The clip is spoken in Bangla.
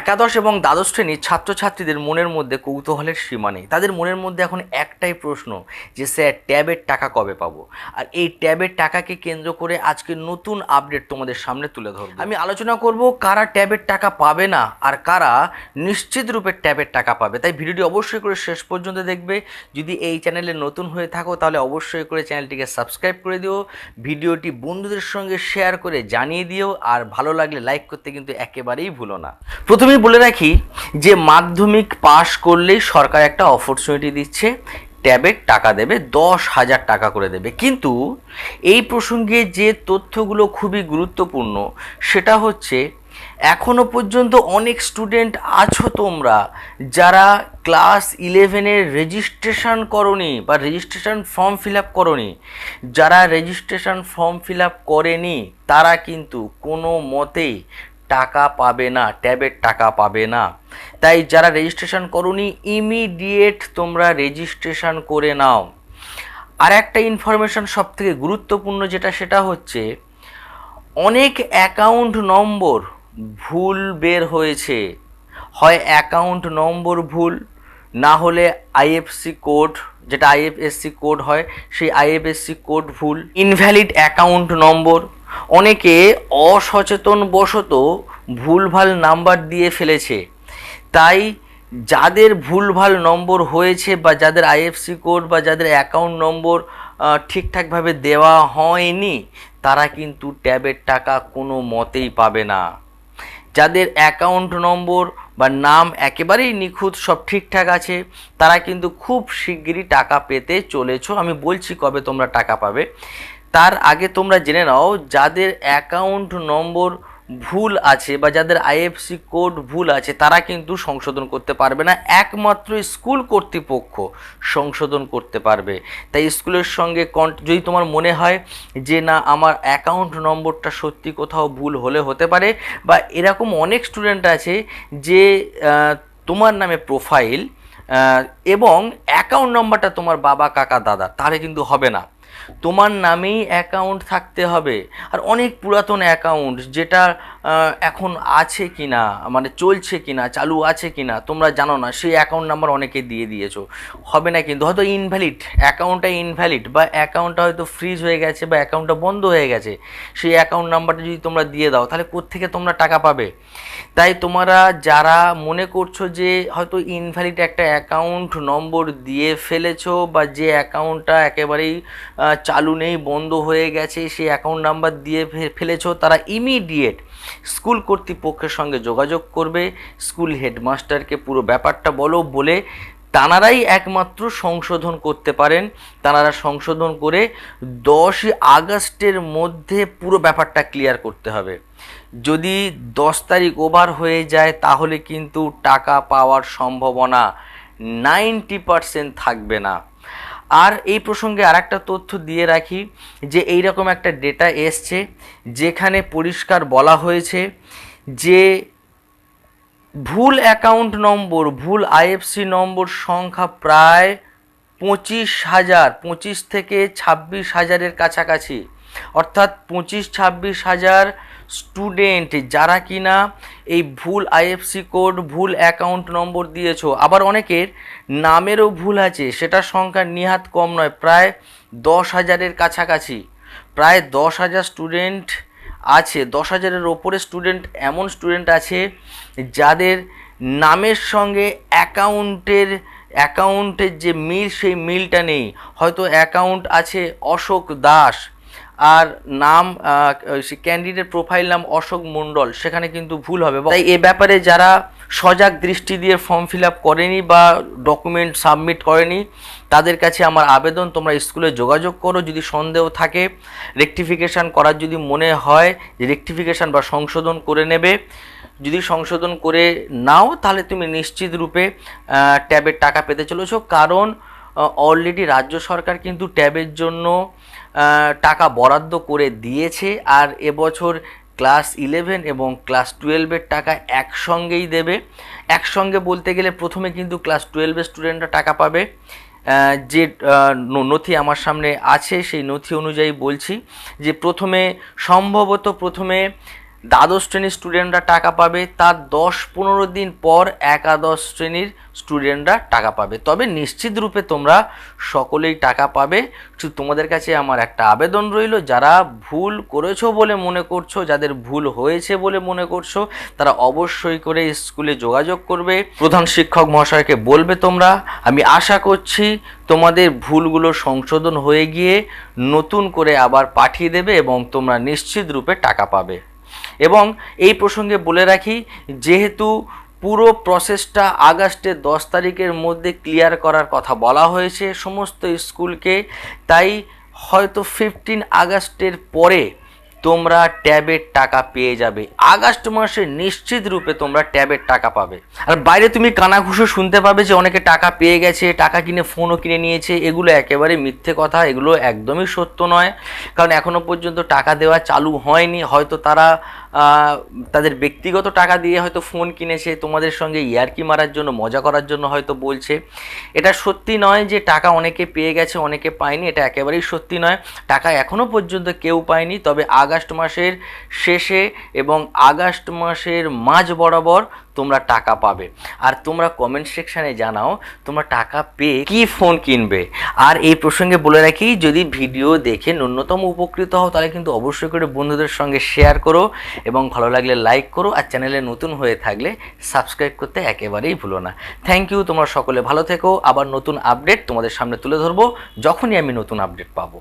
একাদশ এবং দ্বাদশ শ্রেণির ছাত্রছাত্রীদের মনের মধ্যে কৌতূহলের সীমা নেই। তাদের মনের মধ্যে এখন একটাই প্রশ্ন যে, স্যার, ট্যাবের টাকা কবে পাবো? আর এই ট্যাবের টাকাকে কেন্দ্র করে আজকে নতুন আপডেট তোমাদের সামনে তুলে ধরবো। আমি আলোচনা করব কারা ট্যাবের টাকা পাবে না আর কারা নিশ্চিত রূপে ট্যাবের টাকা পাবে। তাই ভিডিওটি অবশ্যই করে শেষ পর্যন্ত দেখবে। যদি এই চ্যানেলে নতুন হয়ে থাকো, তাহলে অবশ্যই করে চ্যানেলটিকে সাবস্ক্রাইব করে দিও। ভিডিওটি বন্ধুদের সঙ্গে শেয়ার করে জানিয়ে দিও। আর ভালো লাগলে লাইক করতে কিন্তু একেবারেই ভুলো না। প্রথমেই বলে রাখি যে মাধ্যমিক পাশ করলেই সরকার একটা অপরচুনিটি দিচ্ছে ট্যাবের টাকা দেবে, দশ হাজার টাকা করে দেবে। কিন্তু এই প্রসঙ্গে যে তথ্যগুলো খুবই গুরুত্বপূর্ণ, সেটা হচ্ছে এখনও পর্যন্ত অনেক স্টুডেন্ট আছো তোমরা যারা ক্লাস ইলেভেনের রেজিস্ট্রেশন করনি বা রেজিস্ট্রেশন ফর্ম ফিল আপ করনি। যারা রেজিস্ট্রেশন ফর্ম ফিল আপ করেনি, তারা কিন্তু কোনো মতেই টাকা পাবে না, ট্যাবের টাকা পাবে না। তাই যারা রেজিস্ট্রেশন করনি ইমিডিয়েট তোমরা রেজিস্ট্রেশন করে নাও। আর একটা ইনফরমেশন সব থেকে গুরুত্বপূর্ণ যেটা, সেটা হচ্ছে অনেক অ্যাকাউন্ট নম্বর ভুল বের হয়েছে। হয় অ্যাকাউন্ট নম্বর ভুল, না হলে আইএফসি কোড যেটা আইএফএসসি কোড হয়, সেই আইএফএসসি কোড ভুল। ইনভ্যালিড অ্যাকাউন্ট নম্বর। অনেকে অসচেতন বশত ভুলভাল নাম্বার দিয়ে ফেলেছে। তাই যাদের ভুলভাল নম্বর হয়েছে বা যাদের আইএফসি কোড বা যাদের অ্যাকাউন্ট নম্বর ঠিকঠাকভাবে দেওয়া হয়নি, তারা কিন্তু ট্যাবের টাকা কোনো মতেই পাবে না। যাদের অ্যাকাউন্ট নম্বর বা নাম একেবারেই নিখুঁত, সব ঠিকঠাক আছে, তারা কিন্তু খুব শিগগিরই টাকা পেতে চলেছো। আমি বলছি কবে তোমরা টাকা পাবে। তার আগে তোমরা জেনে নাও, যাদের অ্যাকাউন্ট নম্বর ভুল আছে বা যাদের আইএফসি কোড ভুল আছে, তারা কিন্তু সংশোধন করতে পারবে না। একমাত্র স্কুল কর্তৃপক্ষ সংশোধন করতে পারবে। তাই স্কুলের সঙ্গে যদি তোমার মনে হয় যে না, আমার অ্যাকাউন্ট নম্বরটা সত্যি কোথাও ভুল হলে হতে পারে, বা এরকম অনেক স্টুডেন্ট আছে যে তোমার নামে প্রোফাইল এবং অ্যাকাউন্ট নম্বরটা তোমার বাবা, কাকা, দাদা, তাহলে কিন্তু হবে না। তোমার নামেই অ্যাকাউন্ট থাকতে হবে। আর অনেক পুরাতন অ্যাকাউন্ট যেটা এখন আছে কি না মানে চলছে কি না চালু আছে কি না তোমরা জানো না, সেই অ্যাকাউন্ট নাম্বার অনেকে দিয়ে দিয়েছ। হবে না কিন্তু, হয়তো ইনভ্যালিড অ্যাকাউন্টটা ইনভ্যালিড বা অ্যাকাউন্টটা হয়তো ফ্রিজ হয়ে গেছে, বা অ্যাকাউন্টটা বন্ধ হয়ে গেছে, সেই অ্যাকাউন্ট নাম্বারটা যদি তোমরা দিয়ে দাও, তাহলে কোত্থেকে তোমরা টাকা পাবে? তাই তোমরা যারা মনে করছ যে, হয়তো ইনভ্যালিড একটা অ্যাকাউন্ট নম্বর দিয়ে ফেলেছো, বা যে অ্যাকাউন্টটা একেবারেই চালু নেই, বন্ধ হয়ে গেছে, সেই অ্যাকাউন্ট নাম্বার দিয়ে ফেলেছো, তারা ইমিডিয়েট স্কুল কর্তৃপক্ষের সঙ্গে যোগাযোগ করবে স্কুল হেডমাস্টারকে পুরো ব্যাপারটা বলো, বলে তানারাই একমাত্র সংশোধন করতে পারেন। তানারা সংশোধন করে দশই আগস্টের মধ্যে পুরো ব্যাপারটা ক্লিয়ার করতে হবে। যদি দশ তারিখ ওভার হয়ে যায়, তাহলে কিন্তু টাকা পাওয়ার সম্ভাবনা নাইনটি পারসেন্ট থাকবে না। আর এই প্রসঙ্গে আর একটা তথ্য দিয়ে রাখি যে এই রকম একটা ডেটা এসছে যেখানে পরিষ্কার বলা হয়েছে যে ভুল অ্যাকাউন্ট নম্বর, ভুল আইএফসি নম্বর সংখ্যা প্রায় পঁচিশ হাজার, পঁচিশ থেকে ছাব্বিশ হাজারের কাছাকাছি। অর্থাৎ পঁচিশ, ছাব্বিশ হাজার স্টুডেন্ট, যারা কিনা এই ভুল আইএফসি কোড, ভুল অ্যাকাউন্ট নম্বর দিয়েছ। আবার অনেকের নামেরও ভুল আছে, সেটার সংখ্যা নিহাত কম নয়, প্রায় দশ হাজারের কাছাকাছি। প্রায় দশ হাজার স্টুডেন্ট আছে, দশ হাজারের ওপরে স্টুডেন্ট, এমন স্টুডেন্ট আছে যাদের নামের সঙ্গে অ্যাকাউন্টের অ্যাকাউন্টের যে মিল, সেই মিলটা নেই। হয়তো অ্যাকাউন্ট আছে অশোক দাস আর নাম ক্যান্ডিডেট প্রোফাইল নাম অশোক মণ্ডল, সেখানে কিন্তু ভুল হবে। তাই এ ব্যাপারে যারা সজাগ দৃষ্টি দিয়ে ফর্ম ফিল আপ করেনি বা ডকুমেন্ট সাবমিট করেনি, তাদের কাছে আমার আবেদন, তোমরা স্কুলে যোগাযোগ করো, যদি সন্দেহ থাকে। রেকটিফিকেশান করার যদি মনে হয়, যে রেকটিফিকেশান বা সংশোধন করে নেবে। যদি সংশোধন করে নাও, তাহলে তুমি নিশ্চিত রূপে ট্যাবের টাকা পেতে চলেছো। কারণ অলরেডি রাজ্য সরকার কিন্তু ট্যাবের জন্য টাকা বরাদ্দ করে দিয়েছে আর এবছর ক্লাস ইলেভেন এবং ক্লাস টুয়েলভের টাকা একসঙ্গেই দেবে। একসঙ্গে বলতে গেলে প্রথমে কিন্তু ক্লাস টুয়েলভের স্টুডেন্টরা টাকা পাবে। যে নথি আমার সামনে আছে সেই নথি অনুযায়ী বলছি যে প্রথমে, সম্ভবত প্রথমে দ্বাদশ শ্রেণির স্টুডেন্টরা টাকা পাবে, তার দশ পনেরো দিন পর একাদশ শ্রেণির স্টুডেন্টরা টাকা পাবে। তবে নিশ্চিত রূপে তোমরা সকলেই টাকা পাবে। তোমাদের কাছে আমার একটা আবেদন রইল, যারা ভুল করেছ বলে মনে করছ, যাদের ভুল হয়েছে বলে মনে করছ, তারা অবশ্যই করে স্কুলে যোগাযোগ করবে। প্রধান শিক্ষক মহাশয়কে বলবে তোমরা, আমি আশা করছি তোমাদের ভুলগুলো সংশোধন হয়ে গিয়ে নতুন করে আবার পাঠিয়ে দেবে এবং তোমরা নিশ্চিত রূপে টাকা পাবে। এবং এই প্রসঙ্গে বলে রাখি, যেহেতু পুরো প্রসেসটা আগস্টের দশ তারিখের মধ্যে ক্লিয়ার করার কথা বলা হয়েছে সমস্ত স্কুলকে, তাই হয়তো ফিফটিন আগস্টের পরে তোমরা ট্যাবের টাকা পেয়ে যাবে। আগস্ট মাসে নিশ্চিত রূপে তোমরা ট্যাবের টাকা পাবে। আর বাইরে তুমি কানাঘুষো শুনতে পাবে যে অনেকে টাকা পেয়ে গেছে, টাকা কিনে ফোনও কিনে নিয়েছে, এগুলো একেবারে মিথ্যে কথা, এগুলো একদমই সত্য নয়। কারণ এখনও পর্যন্ত টাকা দেওয়া চালু হয়নি, হয়তো তারা তাদের ব্যক্তিগত টাকা দিয়ে হয়তো ফোন কিনেছে, তোমাদের সঙ্গে ইয়ারকি মারার জন্য, মজা করার জন্য হয়তো বলছে। এটা সত্যি নয় যে টাকা অনেকে পেয়ে গেছে, অনেকে পায়নি, এটা একেবারেই সত্যি নয়। টাকা এখনও পর্যন্ত কেউ পায়নি, তবে আগস্ট মাসের শেষে এবং আগস্ট মাসের মাঝ বরাবর তোমরা টাকা পাবে। আর তোমরা কমেন্ট সেকশানে জানাও, তোমরা টাকা পেয়ে কি ফোন কিনবে। আর এই প্রসঙ্গে বলে রাখি, যদি ভিডিও দেখে ন্যূনতম উপকৃত হও, তাহলে কিন্তু অবশ্যই করে বন্ধুদের সঙ্গে শেয়ার করো এবং ভালো লাগলে লাইক করো। আর চ্যানেলে নতুন হয়ে থাকলে সাবস্ক্রাইব করতে একেবারেই ভুলো না। থ্যাংক ইউ তোমরা সকলে ভালো থেকো। আবার নতুন আপডেট তোমাদের সামনে তুলে ধরবো। যখনই আমি নতুন আপডেট পাবো।